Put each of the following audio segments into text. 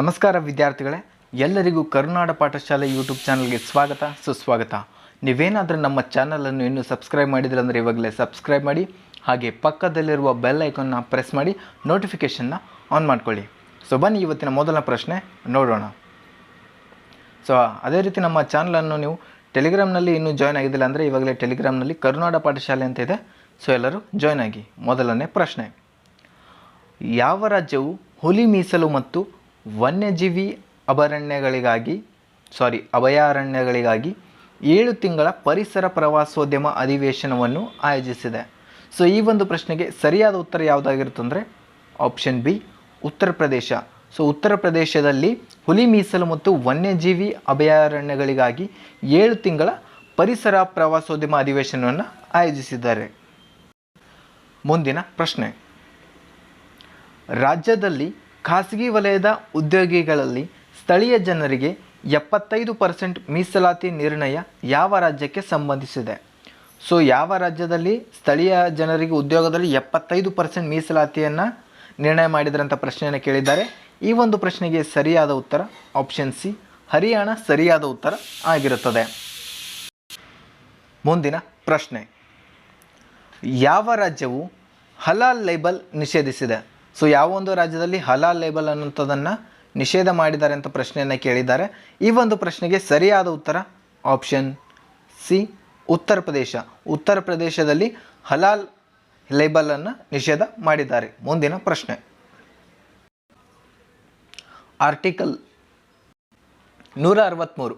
ನಮಸ್ಕಾರ ವಿದ್ಯಾರ್ಥಿಗಳೇ, ಎಲ್ಲರಿಗೂ ಕರುನಾಡ ಪಾಠಶಾಲೆ ಯೂಟ್ಯೂಬ್ ಚಾನಲ್ಗೆ ಸ್ವಾಗತ, ಸುಸ್ವಾಗತ. ನೀವೇನಾದರೂ ನಮ್ಮ ಚಾನಲನ್ನು ಇನ್ನೂ ಸಬ್ಸ್ಕ್ರೈಬ್ ಮಾಡಿದ್ರೆ ಅಂದರೆ ಇವಾಗಲೇ ಸಬ್ಸ್ಕ್ರೈಬ್ ಮಾಡಿ, ಹಾಗೆ ಪಕ್ಕದಲ್ಲಿರುವ ಬೆಲ್ ಐಕನ್ನ ಪ್ರೆಸ್ ಮಾಡಿ, ನೋಟಿಫಿಕೇಷನ್ನ ಆನ್ ಮಾಡ್ಕೊಳ್ಳಿ. ಸೊ, ಬನ್ನಿ ಇವತ್ತಿನ ಮೊದಲ ಪ್ರಶ್ನೆ ನೋಡೋಣ. ಸೊ, ಅದೇ ರೀತಿ ನಮ್ಮ ಚಾನಲನ್ನು ನೀವು ಟೆಲಿಗ್ರಾಮ್ನಲ್ಲಿ ಇನ್ನೂ ಜಾಯ್ನ್ ಆಗಿದ್ದಿಲ್ಲ ಅಂದರೆ ಇವಾಗಲೇ ಟೆಲಿಗ್ರಾಮ್ನಲ್ಲಿ ಕರುನಾಡ ಪಾಠಶಾಲೆ ಅಂತ ಇದೆ. ಸೊ, ಎಲ್ಲರೂ ಜಾಯ್ನ್ ಆಗಿ ಮೊದಲನೇ ಪ್ರಶ್ನೆ. ಯಾವ ರಾಜ್ಯವು ಹುಲಿ ಮೀಸಲು ಮತ್ತು ವನ್ಯಜೀವಿ ಅಭಯಾರಣ್ಯಗಳಿಗಾಗಿ ಸಾರಿ ಅಭಯಾರಣ್ಯಗಳಿಗಾಗಿ ಏಳು ತಿಂಗಳ ಪರಿಸರ ಪ್ರವಾಸೋದ್ಯಮ ಅಧಿವೇಶನವನ್ನು ಆಯೋಜಿಸಿದೆ. ಸೊ ಈ ಒಂದು ಪ್ರಶ್ನೆಗೆ ಸರಿಯಾದ ಉತ್ತರ ಯಾವುದಾಗಿರುತ್ತಂದರೆ option B Uttar Pradesh. So ಉತ್ತರ ಪ್ರದೇಶದಲ್ಲಿ ಹುಲಿ ಮೀಸಲು ಮತ್ತು ವನ್ಯಜೀವಿ ಅಭಯಾರಣ್ಯಗಳಿಗಾಗಿ ಏಳು ತಿಂಗಳ ಪರಿಸರ ಪ್ರವಾಸೋದ್ಯಮ ಅಧಿವೇಶನವನ್ನು ಆಯೋಜಿಸಿದ್ದಾರೆ. ಮುಂದಿನ ಪ್ರಶ್ನೆ. ರಾಜ್ಯದಲ್ಲಿ ಖಾಸಗಿ ವಲಯದ ಉದ್ಯೋಗಿಗಳಲ್ಲಿ ಸ್ಥಳೀಯ ಜನರಿಗೆ ಎಪ್ಪತ್ತೈದು ಪರ್ಸೆಂಟ್ ಮೀಸಲಾತಿ ನಿರ್ಣಯ ಯಾವ ರಾಜ್ಯಕ್ಕೆ ಸಂಬಂಧಿಸಿದೆ? ಸೊ ಯಾವ ರಾಜ್ಯದಲ್ಲಿ ಸ್ಥಳೀಯ ಜನರಿಗೆ ಉದ್ಯೋಗದಲ್ಲಿ ಎಪ್ಪತ್ತೈದು ಪರ್ಸೆಂಟ್ ಮೀಸಲಾತಿಯನ್ನು ನಿರ್ಣಯ ಮಾಡಿದ್ರಂಥ ಪ್ರಶ್ನೆಯನ್ನು ಕೇಳಿದ್ದಾರೆ. ಈ ಒಂದು ಪ್ರಶ್ನೆಗೆ ಸರಿಯಾದ ಉತ್ತರ ಆಪ್ಷನ್ ಸಿ ಹರಿಯಾಣ ಸರಿಯಾದ ಉತ್ತರ ಆಗಿರುತ್ತದೆ. ಮುಂದಿನ ಪ್ರಶ್ನೆ. ಯಾವ ರಾಜ್ಯವು ಹಲಾಲ್ ಲೇಬಲ್ ನಿಷೇಧಿಸಿದೆ? ಸೊ ಯಾವ ಒಂದು ರಾಜ್ಯದಲ್ಲಿ ಹಲಾಲ್ ಲೇಬಲ್ ಅನ್ನುವಂಥದ್ದನ್ನು ನಿಷೇಧ ಮಾಡಿದ್ದಾರೆ ಅಂತ ಪ್ರಶ್ನೆಯನ್ನು ಕೇಳಿದ್ದಾರೆ. ಈ ಒಂದು ಪ್ರಶ್ನೆಗೆ ಸರಿಯಾದ ಉತ್ತರ ಆಪ್ಷನ್ ಸಿ ಉತ್ತರ ಪ್ರದೇಶ. ಉತ್ತರ ಪ್ರದೇಶದಲ್ಲಿ ಹಲಾಲ್ ಲೇಬಲನ್ನು ನಿಷೇಧ ಮಾಡಿದ್ದಾರೆ. ಮುಂದಿನ ಪ್ರಶ್ನೆ. ಆರ್ಟಿಕಲ್ ನೂರ ಅರವತ್ತ್ಮೂರು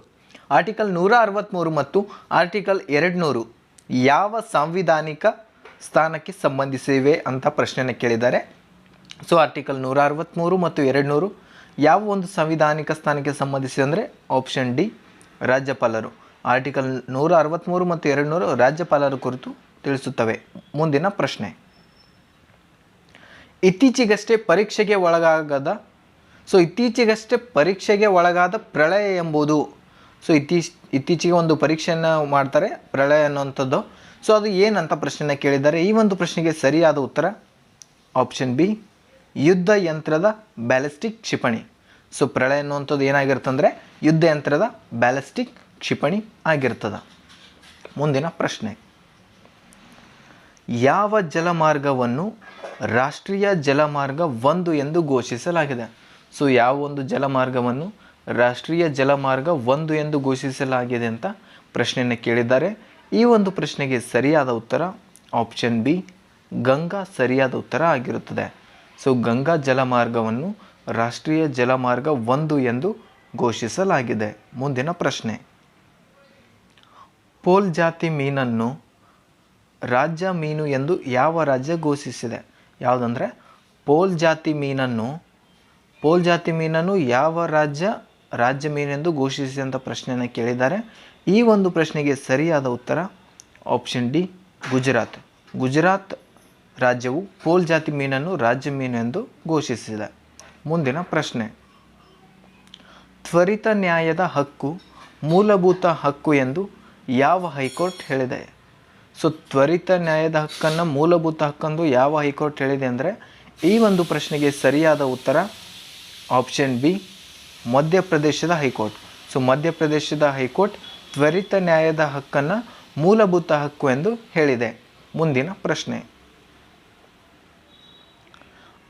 ಆರ್ಟಿಕಲ್ ನೂರ ಅರವತ್ತ್ಮೂರು ಮತ್ತು ಆರ್ಟಿಕಲ್ ಎರಡು ನೂರು ಯಾವ ಸಾಂವಿಧಾನಿಕ ಸ್ಥಾನಕ್ಕೆ ಸಂಬಂಧಿಸಿವೆ ಅಂತ ಪ್ರಶ್ನೆಯನ್ನು ಕೇಳಿದ್ದಾರೆ. ಸೊ ಆರ್ಟಿಕಲ್ ನೂರ ಅರವತ್ತ್ಮೂರು ಮತ್ತು ಎರಡು ನೂರು ಯಾವ ಒಂದು ಸಂವಿಧಾನಿಕ ಸ್ಥಾನಕ್ಕೆ ಸಂಬಂಧಿಸಿದಂದರೆ ಆಪ್ಷನ್ ಡಿ ರಾಜ್ಯಪಾಲರು. ಆರ್ಟಿಕಲ್ ನೂರ ಅರವತ್ತ್ಮೂರು ಮತ್ತು ಎರಡು ನೂರು ರಾಜ್ಯಪಾಲರ ಕುರಿತು ತಿಳಿಸುತ್ತವೆ. ಮುಂದಿನ ಪ್ರಶ್ನೆ. ಇತ್ತೀಚೆಗಷ್ಟೇ ಪರೀಕ್ಷೆಗೆ ಒಳಗಾಗದ ಸೊ ಇತ್ತೀಚೆಗಷ್ಟೇ ಪರೀಕ್ಷೆಗೆ ಒಳಗಾದ ಪ್ರಳಯ ಎಂಬುದು ಸೊ ಇತ್ತೀಚ್ ಇತ್ತೀಚೆಗೆ ಒಂದು ಪರೀಕ್ಷೆಯನ್ನು ಮಾಡ್ತಾರೆ, ಪ್ರಳಯ ಅನ್ನುವಂಥದ್ದು. ಸೊ ಅದು ಏನಂತ ಪ್ರಶ್ನೆನ ಕೇಳಿದ್ದಾರೆ? ಈ ಒಂದು ಪ್ರಶ್ನೆಗೆ ಸರಿಯಾದ ಉತ್ತರ ಆಪ್ಷನ್ ಬಿ ಯುದ್ಧ ಯಂತ್ರದ ಬ್ಯಾಲಿಸ್ಟಿಕ್ ಕ್ಷಿಪಣಿ. ಸೊ ಪ್ರಳಯ ಅನ್ನುವಂಥದ್ದು ಏನಾಗಿರ್ತಂದರೆ ಯುದ್ಧ ಯಂತ್ರದ ಬ್ಯಾಲಿಸ್ಟಿಕ್ ಕ್ಷಿಪಣಿ ಆಗಿರ್ತದ. ಮುಂದಿನ ಪ್ರಶ್ನೆ. ಯಾವ ಜಲಮಾರ್ಗವನ್ನು ರಾಷ್ಟ್ರೀಯ ಜಲಮಾರ್ಗ ಒಂದು ಎಂದು ಘೋಷಿಸಲಾಗಿದೆ? ಸೊ ಯಾವ ಒಂದು ಜಲಮಾರ್ಗವನ್ನು ರಾಷ್ಟ್ರೀಯ ಜಲಮಾರ್ಗ ಒಂದು ಎಂದು ಘೋಷಿಸಲಾಗಿದೆ ಅಂತ ಪ್ರಶ್ನೆಯನ್ನು ಕೇಳಿದ್ದಾರೆ. ಈ ಒಂದು ಪ್ರಶ್ನೆಗೆ ಸರಿಯಾದ ಉತ್ತರ ಆಪ್ಷನ್ ಬಿ, ಗಂಗಾ ಸರಿಯಾದ ಉತ್ತರ ಆಗಿರುತ್ತದೆ. ಸೊ ಗಂಗಾ ಜಲಮಾರ್ಗವನ್ನು ರಾಷ್ಟ್ರೀಯ ಜಲಮಾರ್ಗ ಒಂದು ಎಂದು ಘೋಷಿಸಲಾಗಿದೆ. ಮುಂದಿನ ಪ್ರಶ್ನೆ. ಪೋಲ್ ಜಾತಿ ಮೀನನ್ನು ರಾಜ್ಯ ಮೀನು ಎಂದು ಯಾವ ರಾಜ್ಯ ಘೋಷಿಸಿದೆ? ಯಾವುದಂದರೆ, ಪೋಲ್ ಜಾತಿ ಮೀನನ್ನು, ಪೋಲ್ ಜಾತಿ ಮೀನನ್ನು ಯಾವ ರಾಜ್ಯ ರಾಜ್ಯ ಮೀನೆಂದು ಘೋಷಿಸಿದೆ ಅಂತ ಪ್ರಶ್ನೆಯನ್ನು ಕೇಳಿದ್ದಾರೆ. ಈ ಒಂದು ಪ್ರಶ್ನೆಗೆ ಸರಿಯಾದ ಉತ್ತರ ಆಪ್ಷನ್ ಡಿ ಗುಜರಾತ್. ಗುಜರಾತ್ ರಾಜ್ಯವು ಪೋಲ್ ಜಾತಿ ಮೀನನ್ನು ರಾಜ್ಯ ಮೀನು ಎಂದು ಘೋಷಿಸಿದೆ. ಮುಂದಿನ ಪ್ರಶ್ನೆ. ತ್ವರಿತ ನ್ಯಾಯದ ಹಕ್ಕು, ಮೂಲಭೂತ ಹಕ್ಕು ಎಂದು ಯಾವ ಹೈಕೋರ್ಟ್ ಹೇಳಿದೆ? ಸೊ, ತ್ವರಿತ ನ್ಯಾಯದ ಹಕ್ಕನ್ನು, ಮೂಲಭೂತ ಹಕ್ಕಂದು ಯಾವ ಹೈಕೋರ್ಟ್ ಹೇಳಿದೆ ಅಂದರೆ ಈ ಒಂದು ಪ್ರಶ್ನೆಗೆ ಸರಿಯಾದ ಉತ್ತರ ಆಪ್ಷನ್ ಬಿ, ಮಧ್ಯಪ್ರದೇಶದ ಹೈಕೋರ್ಟ್. ಸೊ, ಮಧ್ಯಪ್ರದೇಶದ ಹೈಕೋರ್ಟ್ ತ್ವರಿತ ನ್ಯಾಯದ ಹಕ್ಕನ್ನು, ಮೂಲಭೂತ ಹಕ್ಕು ಎಂದು ಹೇಳಿದೆ. ಮುಂದಿನ ಪ್ರಶ್ನೆ.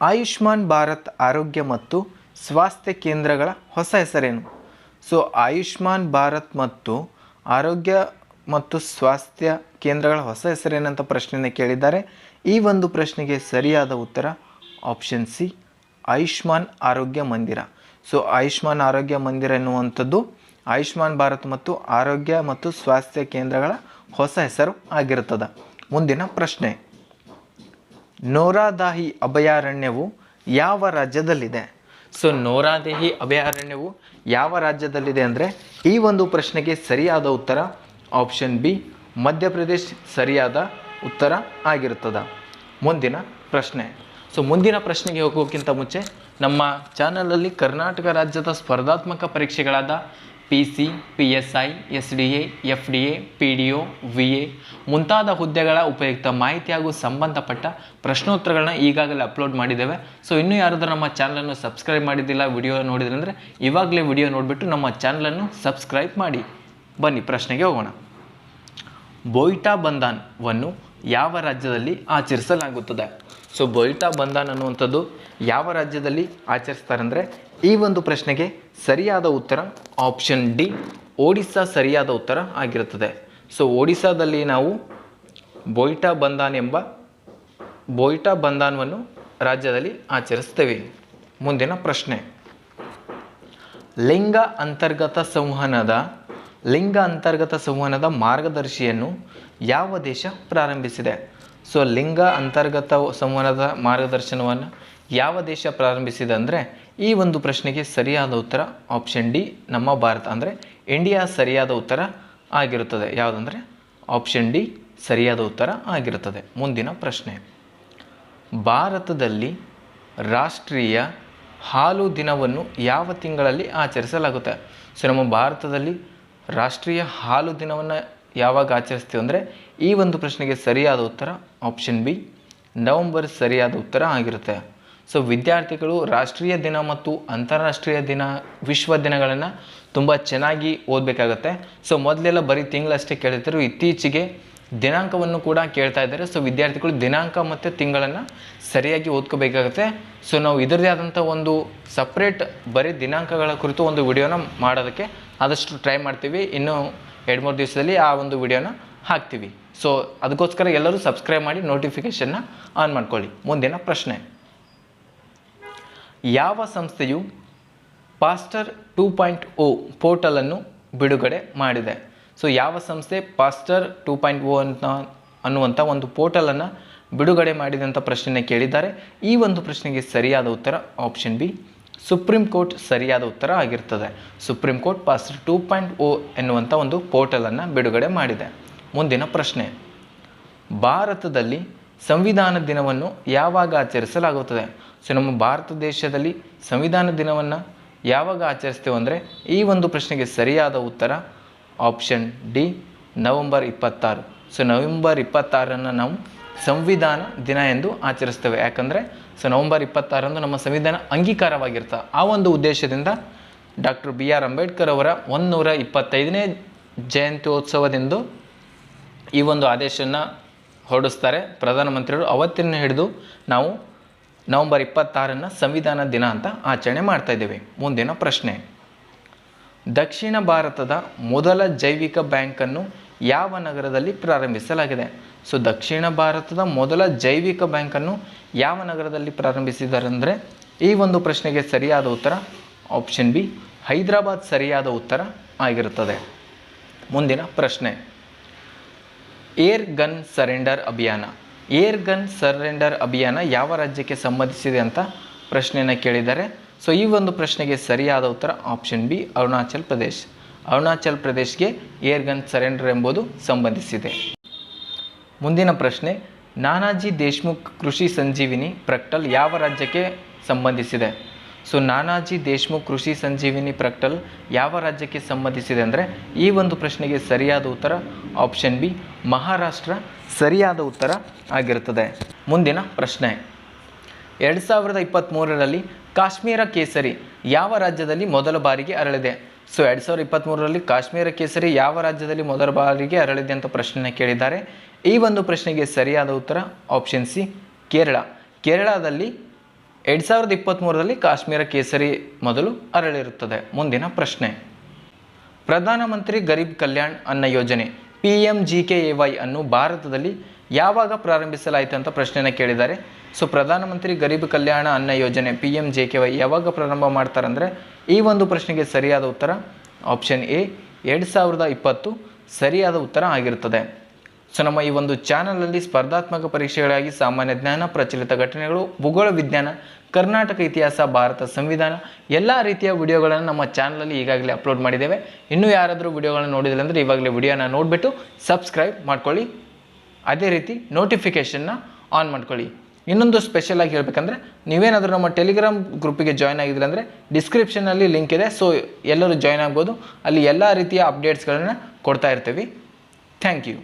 ಆಯುಷ್ಮಾನ್ ಭಾರತ್ ಆರೋಗ್ಯ ಮತ್ತು ಸ್ವಾಸ್ಥ್ಯ ಕೇಂದ್ರಗಳ ಹೊಸ ಹೆಸರೇನು? ಸೊ, ಆಯುಷ್ಮಾನ್ ಭಾರತ್ ಮತ್ತು ಆರೋಗ್ಯ ಮತ್ತು ಸ್ವಾಸ್ಥ್ಯ ಕೇಂದ್ರಗಳ ಹೊಸ ಹೆಸರೇನಂತ ಪ್ರಶ್ನೆಯನ್ನು ಕೇಳಿದ್ದಾರೆ. ಈ ಒಂದು ಪ್ರಶ್ನೆಗೆ ಸರಿಯಾದ ಉತ್ತರ ಆಪ್ಷನ್ ಸಿ, ಆಯುಷ್ಮಾನ್ ಆರೋಗ್ಯ ಮಂದಿರ. ಸೊ, ಆಯುಷ್ಮಾನ್ ಆರೋಗ್ಯ ಮಂದಿರ ಎನ್ನುವಂಥದ್ದು ಆಯುಷ್ಮಾನ್ ಭಾರತ್ ಮತ್ತು ಆರೋಗ್ಯ ಮತ್ತು ಸ್ವಾಸ್ಥ್ಯ ಕೇಂದ್ರಗಳ ಹೊಸ ಹೆಸರು ಆಗಿರುತ್ತದೆ. ಮುಂದಿನ ಪ್ರಶ್ನೆ. ನೋರಾದಾಹಿ ಅಭಯಾರಣ್ಯವು ಯಾವ ರಾಜ್ಯದಲ್ಲಿದೆ? ಸೊ ನೋರಾದೇಹಿ ಅಭಯಾರಣ್ಯವು ಯಾವ ರಾಜ್ಯದಲ್ಲಿದೆ ಅಂದರೆ ಈ ಒಂದು ಪ್ರಶ್ನೆಗೆ ಸರಿಯಾದ ಉತ್ತರ ಆಪ್ಷನ್ ಬಿ ಮಧ್ಯಪ್ರದೇಶ್ ಸರಿಯಾದ ಉತ್ತರ ಆಗಿರುತ್ತದೆ. ಮುಂದಿನ ಪ್ರಶ್ನೆ. ಸೊ ಮುಂದಿನ ಪ್ರಶ್ನೆಗೆ ಹೋಗೋಕ್ಕಿಂತ ಮುಂಚೆ ನಮ್ಮ ಚಾನಲಲ್ಲಿ ಕರ್ನಾಟಕ ರಾಜ್ಯದ ಸ್ಪರ್ಧಾತ್ಮಕ ಪರೀಕ್ಷೆಗಳಾದ P C P S I S ಮುಂತಾದ ಹುದ್ದೆಗಳ ಉಪಯುಕ್ತ ಮಾಹಿತಿ ಹಾಗೂ ಸಂಬಂಧಪಟ್ಟ ಪ್ರಶ್ನೋತ್ತರಗಳನ್ನ ಈಗಾಗಲೇ ಅಪ್ಲೋಡ್ ಮಾಡಿದ್ದೇವೆ. ಸೊ ಇನ್ನೂ ಯಾರಾದರೂ ನಮ್ಮ ಚಾನಲನ್ನು ಸಬ್ಸ್ಕ್ರೈಬ್ ಮಾಡಿದ್ದಿಲ್ಲ ವಿಡಿಯೋ ನೋಡಿದ್ರೆ ಅಂದರೆ ಇವಾಗಲೇ ವಿಡಿಯೋ ನೋಡಿಬಿಟ್ಟು ನಮ್ಮ ಚಾನಲನ್ನು ಸಬ್ಸ್ಕ್ರೈಬ್ ಮಾಡಿ. ಬನ್ನಿ, ಪ್ರಶ್ನೆಗೆ ಹೋಗೋಣ. ಬೊಯ್ಟಾ ಬಂಧಾನ್ವನ್ನು ಯಾವ ರಾಜ್ಯದಲ್ಲಿ ಆಚರಿಸಲಾಗುತ್ತದೆ? ಸೊ ಬೊಯ್ಟಾ ಬಂಧಾನ್ ಅನ್ನುವಂಥದ್ದು ಯಾವ ರಾಜ್ಯದಲ್ಲಿ ಆಚರಿಸ್ತಾರೆ ಅಂದರೆ ಈ ಒಂದು ಪ್ರಶ್ನೆಗೆ ಸರಿಯಾದ ಉತ್ತರ ಆಪ್ಷನ್ ಡಿ ಒಡಿಸ್ಸಾ ಸರಿಯಾದ ಉತ್ತರ ಆಗಿರುತ್ತದೆ. ಸೊ ಒಡಿಸ್ಸಾದಲ್ಲಿ ನಾವು ಬೊಯ್ಟಾ ಬಂಧಾನ್ ಎಂಬ ಬೊಯ್ಟಾ ಬಂಧಾನ್ವನ್ನು ರಾಜ್ಯದಲ್ಲಿ ಆಚರಿಸ್ತೇವೆ ಮುಂದಿನ ಪ್ರಶ್ನೆ. ಲಿಂಗ ಅಂತರ್ಗತ ಸಂವಹನದ, ಲಿಂಗ ಅಂತರ್ಗತ ಸಂವಹನದ ಮಾರ್ಗದರ್ಶಿಯನ್ನು ಯಾವ ದೇಶ ಪ್ರಾರಂಭಿಸಿದೆ? ಸೊ ಲಿಂಗ ಅಂತರ್ಗತ ಸಂವಹನದ ಮಾರ್ಗದರ್ಶನವನ್ನು ಯಾವ ದೇಶ ಪ್ರಾರಂಭಿಸಿದೆ ಅಂದರೆ ಈ ಒಂದು ಪ್ರಶ್ನೆಗೆ ಸರಿಯಾದ ಉತ್ತರ ಆಪ್ಷನ್ ಡಿ ನಮ್ಮ ಭಾರತ ಅಂದರೆ ಇಂಡಿಯಾ ಸರಿಯಾದ ಉತ್ತರ ಆಗಿರುತ್ತದೆ. ಯಾವುದಂದರೆ? ಆಪ್ಷನ್ ಡಿ ಸರಿಯಾದ ಉತ್ತರ ಆಗಿರುತ್ತದೆ. ಮುಂದಿನ ಪ್ರಶ್ನೆ. ಭಾರತದಲ್ಲಿ ರಾಷ್ಟ್ರೀಯ ಹಾಲು ದಿನವನ್ನು ಯಾವ ತಿಂಗಳಲ್ಲಿ ಆಚರಿಸಲಾಗುತ್ತೆ? ಸೊ ನಮ್ಮ ಭಾರತದಲ್ಲಿ ರಾಷ್ಟ್ರೀಯ ಹಾಲು ದಿನವನ್ನು ಯಾವಾಗ ಆಚರಿಸ್ತೀವಿ ಅಂದರೆ ಈ ಒಂದು ಪ್ರಶ್ನೆಗೆ ಸರಿಯಾದ ಉತ್ತರ ಆಪ್ಷನ್ ಬಿ ನವಂಬರ್ ಸರಿಯಾದ ಉತ್ತರ ಆಗಿರುತ್ತೆ. ಸೊ ವಿದ್ಯಾರ್ಥಿಗಳು ರಾಷ್ಟ್ರೀಯ ದಿನ ಮತ್ತು ಅಂತಾರಾಷ್ಟ್ರೀಯ ದಿನ ವಿಶ್ವ ದಿನಗಳನ್ನು ತುಂಬ ಚೆನ್ನಾಗಿ ಓದಬೇಕಾಗತ್ತೆ. ಸೊ ಮೊದಲೆಲ್ಲ ಬರೀ ತಿಂಗಳಷ್ಟೇ ಕೇಳ್ತಿದ್ರು. ಇತ್ತೀಚೆಗೆ ದಿನಾಂಕವನ್ನು ಕೂಡ ಕೇಳ್ತಾ ಇದ್ದಾರೆ. ಸೊ ವಿದ್ಯಾರ್ಥಿಗಳು ದಿನಾಂಕ ಮತ್ತು ತಿಂಗಳನ್ನು ಸರಿಯಾಗಿ ಓದ್ಕೋಬೇಕಾಗತ್ತೆ. ಸೊ ನಾವು ಇದರದೇ ಆದಂಥ ಒಂದು ಸಪ್ರೇಟ್ ಬರೀ ದಿನಾಂಕಗಳ ಕುರಿತು ಒಂದು ವಿಡಿಯೋನ ಮಾಡೋದಕ್ಕೆ ಆದಷ್ಟು ಟ್ರೈ ಮಾಡ್ತೀವಿ. ಇನ್ನು ಎರಡು ಮೂರು ದಿವಸದಲ್ಲಿ ಆ ಒಂದು ವಿಡಿಯೋನ ಹಾಕ್ತೀವಿ. ಸೊ ಅದಕ್ಕೋಸ್ಕರ ಎಲ್ಲರೂ ಸಬ್ಸ್ಕ್ರೈಬ್ ಮಾಡಿ ನೋಟಿಫಿಕೇಷನ್ನ ಆನ್ ಮಾಡ್ಕೊಳ್ಳಿ. ಮುಂದಿನ ಪ್ರಶ್ನೆ. ಯಾವ ಸಂಸ್ಥೆಯು ಪಾಸ್ಟರ್ ಟೂ ಪಾಯಿಂಟ್ ಓ ಪೋರ್ಟಲನ್ನು ಬಿಡುಗಡೆ ಮಾಡಿದೆ? ಸೊ, ಯಾವ ಸಂಸ್ಥೆ ಪಾಸ್ಟರ್ ಟೂ ಪಾಯಿಂಟ್ ಓ ಅಂತ ಅನ್ನುವಂಥ ಒಂದು ಪೋರ್ಟಲನ್ನು ಬಿಡುಗಡೆ ಮಾಡಿದೆ ಅಂತ ಪ್ರಶ್ನೆ ಕೇಳಿದ್ದಾರೆ. ಈ ಒಂದು ಪ್ರಶ್ನೆಗೆ ಸರಿಯಾದ ಉತ್ತರ ಆಪ್ಷನ್ ಬಿ, ಸುಪ್ರೀಂ ಕೋರ್ಟ್ ಸರಿಯಾದ ಉತ್ತರ ಆಗಿರ್ತದೆ. Supreme court faster two point O ಎನ್ನುವಂಥ ಒಂದು ಪೋರ್ಟಲನ್ನು ಬಿಡುಗಡೆ ಮಾಡಿದೆ. ಮುಂದಿನ ಪ್ರಶ್ನೆ, ಭಾರತದಲ್ಲಿ ಸಂವಿಧಾನ ದಿನವನ್ನು ಯಾವಾಗ ಆಚರಿಸಲಾಗುತ್ತದೆ? ಸೊ, ನಮ್ಮ ಭಾರತ ದೇಶದಲ್ಲಿ ಸಂವಿಧಾನ ದಿನವನ್ನು ಯಾವಾಗ ಆಚರಿಸ್ತೇವೆ ಅಂದರೆ ಈ ಒಂದು ಪ್ರಶ್ನೆಗೆ ಸರಿಯಾದ ಉತ್ತರ ಆಪ್ಷನ್ ಡಿ, ನವೆಂಬರ್ ಇಪ್ಪತ್ತಾರು. ಸೊ, ನವೆಂಬರ್ ಇಪ್ಪತ್ತಾರನ್ನು ನಾವು ಸಂವಿಧಾನ ದಿನ ಎಂದು ಆಚರಿಸ್ತೇವೆ. ಯಾಕಂದರೆ, ಸೊ, ನವೆಂಬರ್ ಇಪ್ಪತ್ತಾರಂದು ನಮ್ಮ ಸಂವಿಧಾನ ಅಂಗೀಕಾರವಾಗಿರ್ತದೆ ಆ ಒಂದು ಉದ್ದೇಶದಿಂದ ಡಾಕ್ಟರ್ ಬಿ ಆರ್ ಅಂಬೇಡ್ಕರ್ ಅವರ ಒಂದುನೂರ ಇಪ್ಪತ್ತೈದನೇ ಜಯಂತ್ಯೋತ್ಸವದಿಂದ ಈ ಒಂದು ಆದೇಶನ ಹೊರಡಿಸ್ತಾರೆ. ಪ್ರಧಾನಮಂತ್ರಿಯವರು ಅವತ್ತಿನ ಹಿಡಿದು ನಾವು ನವಂಬರ್ ಇಪ್ಪತ್ತಾರನ್ನು ಸಂವಿಧಾನ ದಿನ ಅಂತ ಆಚರಣೆ ಮಾಡ್ತಾ ಇದ್ದೇವೆ. ಮುಂದಿನ ಪ್ರಶ್ನೆ. ದಕ್ಷಿಣ ಭಾರತದ ಮೊದಲ ಜೈವಿಕ ಬ್ಯಾಂಕನ್ನು ಯಾವ ನಗರದಲ್ಲಿ ಪ್ರಾರಂಭಿಸಲಾಗಿದೆ? ಸೊ, ದಕ್ಷಿಣ ಭಾರತದ ಮೊದಲ ಜೈವಿಕ ಬ್ಯಾಂಕನ್ನು ಯಾವ ನಗರದಲ್ಲಿ ಪ್ರಾರಂಭಿಸಿದ್ದಾರೆ ಅಂದರೆ ಈ ಒಂದು ಪ್ರಶ್ನೆಗೆ ಸರಿಯಾದ ಉತ್ತರ ಆಪ್ಷನ್ ಬಿ ಹೈದರಾಬಾದ್ ಸರಿಯಾದ ಉತ್ತರ ಆಗಿರುತ್ತದೆ. ಮುಂದಿನ ಪ್ರಶ್ನೆ. ಏರ್ ಗನ್ ಸರೆಂಡರ್ ಅಭಿಯಾನ. ಏರ್ ಗನ್ ಸರೆಂಡರ್ ಅಭಿಯಾನ ಯಾವ ರಾಜ್ಯಕ್ಕೆ ಸಂಬಂಧಿಸಿದೆ ಅಂತ ಪ್ರಶ್ನೆಯನ್ನು ಕೇಳಿದ್ದಾರೆ. ಸೊ, ಈ ಒಂದು ಪ್ರಶ್ನೆಗೆ ಸರಿಯಾದ ಉತ್ತರ ಆಪ್ಷನ್ ಬಿ, ಅರುಣಾಚಲ್ ಪ್ರದೇಶ್. ಅರುಣಾಚಲ್ ಪ್ರದೇಶ್ಗೆ ಏರ್ ಗನ್ ಸರೆಂಡರ್ ಎಂಬುದು ಸಂಬಂಧಿಸಿದೆ. ಮುಂದಿನ ಪ್ರಶ್ನೆ, ನಾನಾಜಿ ದೇಶ್ಮುಖ್ ಕೃಷಿ ಸಂಜೀವಿನಿ ಪ್ರಕ್ಟಲ್ ಯಾವ ರಾಜ್ಯಕ್ಕೆ ಸಂಬಂಧಿಸಿದೆ? ಸೊ ನಾನಾಜಿ ದೇಶ್ಮುಖ್ ಕೃಷಿ ಸಂಜೀವಿನಿ ಪ್ರಕ್ಟಲ್ ಯಾವ ರಾಜ್ಯಕ್ಕೆ ಸಂಬಂಧಿಸಿದೆ ಅಂದರೆ ಈ ಒಂದು ಪ್ರಶ್ನೆಗೆ ಸರಿಯಾದ ಉತ್ತರ ಆಪ್ಷನ್ ಬಿ ಮಹಾರಾಷ್ಟ್ರ ಸರಿಯಾದ ಉತ್ತರ ಆಗಿರುತ್ತದೆ. ಮುಂದಿನ ಪ್ರಶ್ನೆ. ಎರಡು ಸಾವಿರದ ಇಪ್ಪತ್ತ್ಮೂರರಲ್ಲಿ ಕಾಶ್ಮೀರ ಕೇಸರಿ ಯಾವ ರಾಜ್ಯದಲ್ಲಿ ಮೊದಲ ಬಾರಿಗೆ ಅರಳಿದೆ? ಸೊ ಎರಡು ಸಾವಿರದ ಇಪ್ಪತ್ತ್ಮೂರರಲ್ಲಿ ಕಾಶ್ಮೀರ ಕೇಸರಿ ಯಾವ ರಾಜ್ಯದಲ್ಲಿ ಮೊದಲ ಬಾರಿಗೆ ಅರಳಿದೆ ಅಂತ ಪ್ರಶ್ನೆ ಕೇಳಿದ್ದಾರೆ. ಈ ಒಂದು ಪ್ರಶ್ನೆಗೆ ಸರಿಯಾದ ಉತ್ತರ ಆಪ್ಷನ್ ಸಿ ಕೇರಳ. ಕೇರಳದಲ್ಲಿ ಎರಡು ಸಾವಿರದ ಇಪ್ಪತ್ತ್ಮೂರರಲ್ಲಿ ಕಾಶ್ಮೀರ ಕೇಸರಿ ಮೊದಲು ಅರಳಿರುತ್ತದೆ. ಮುಂದಿನ ಪ್ರಶ್ನೆ. ಪ್ರಧಾನಮಂತ್ರಿ Garib Kalyan Anna Yojana P M G K A Y ಅನ್ನು ಭಾರತದಲ್ಲಿ ಯಾವಾಗ ಪ್ರಾರಂಭಿಸಲಾಯಿತು ಅಂತ ಪ್ರಶ್ನೆನ ಕೇಳಿದ್ದಾರೆ. ಸೊ, ಪ್ರಧಾನಮಂತ್ರಿ Garib Kalyan Anna Yojana P M J K Y ಯಾವಾಗ ಪ್ರಾರಂಭ ಮಾಡ್ತಾರಂದರೆ ಈ ಒಂದು ಪ್ರಶ್ನೆಗೆ ಸರಿಯಾದ ಉತ್ತರ ಆಪ್ಷನ್ ಎ, ಎರಡು ಸಾವಿರದ ಇಪ್ಪತ್ತು ಸರಿಯಾದ ಉತ್ತರ ಆಗಿರುತ್ತದೆ. ಸೊ ನಮ್ಮ ಈ ಒಂದು ಚಾನಲಲ್ಲಿ ಸ್ಪರ್ಧಾತ್ಮಕ ಪರೀಕ್ಷೆಗಳಾಗಿ ಸಾಮಾನ್ಯ ಜ್ಞಾನ, ಪ್ರಚಲಿತ ಘಟನೆಗಳು, ಭೂಗೋಳ ವಿಜ್ಞಾನ, ಕರ್ನಾಟಕ ಇತಿಹಾಸ, ಭಾರತ ಸಂವಿಧಾನ, ಎಲ್ಲ ರೀತಿಯ ವಿಡಿಯೋಗಳನ್ನು ನಮ್ಮ ಚಾನಲಲ್ಲಿ ಈಗಾಗಲೇ ಅಪ್ಲೋಡ್ ಮಾಡಿದ್ದೇವೆ. ಇನ್ನೂ ಯಾರಾದರೂ ವಿಡಿಯೋಗಳನ್ನು ನೋಡಿದಿಲ್ಲ ಅಂದರೆ ಇವಾಗಲೇ ವಿಡಿಯೋನ ನೋಡಿಬಿಟ್ಟು ಸಬ್ಸ್ಕ್ರೈಬ್ ಮಾಡ್ಕೊಳ್ಳಿ. ಅದೇ ರೀತಿ ನೋಟಿಫಿಕೇಷನ್ನ ಆನ್ ಮಾಡ್ಕೊಳ್ಳಿ. ಇನ್ನೊಂದು ಸ್ಪೆಷಲ್ ಆಗಿ ಹೇಳಬೇಕಂದ್ರೆ ನೀವೇನಾದರೂ ನಮ್ಮ ಟೆಲಿಗ್ರಾಮ್ ಗ್ರೂಪಿಗೆ ಜಾಯ್ನ್ ಆಗಿದ್ರೆ ಅಂದರೆ ಡಿಸ್ಕ್ರಿಪ್ಷನಲ್ಲಿ ಲಿಂಕ್ ಇದೆ. ಸೊ ಎಲ್ಲರೂ ಜಾಯ್ನ್ ಆಗ್ಬೋದು. ಅಲ್ಲಿ ಎಲ್ಲ ರೀತಿಯ ಅಪ್ಡೇಟ್ಸ್ಗಳನ್ನ ಕೊಡ್ತಾ ಇರ್ತೀವಿ. Thank you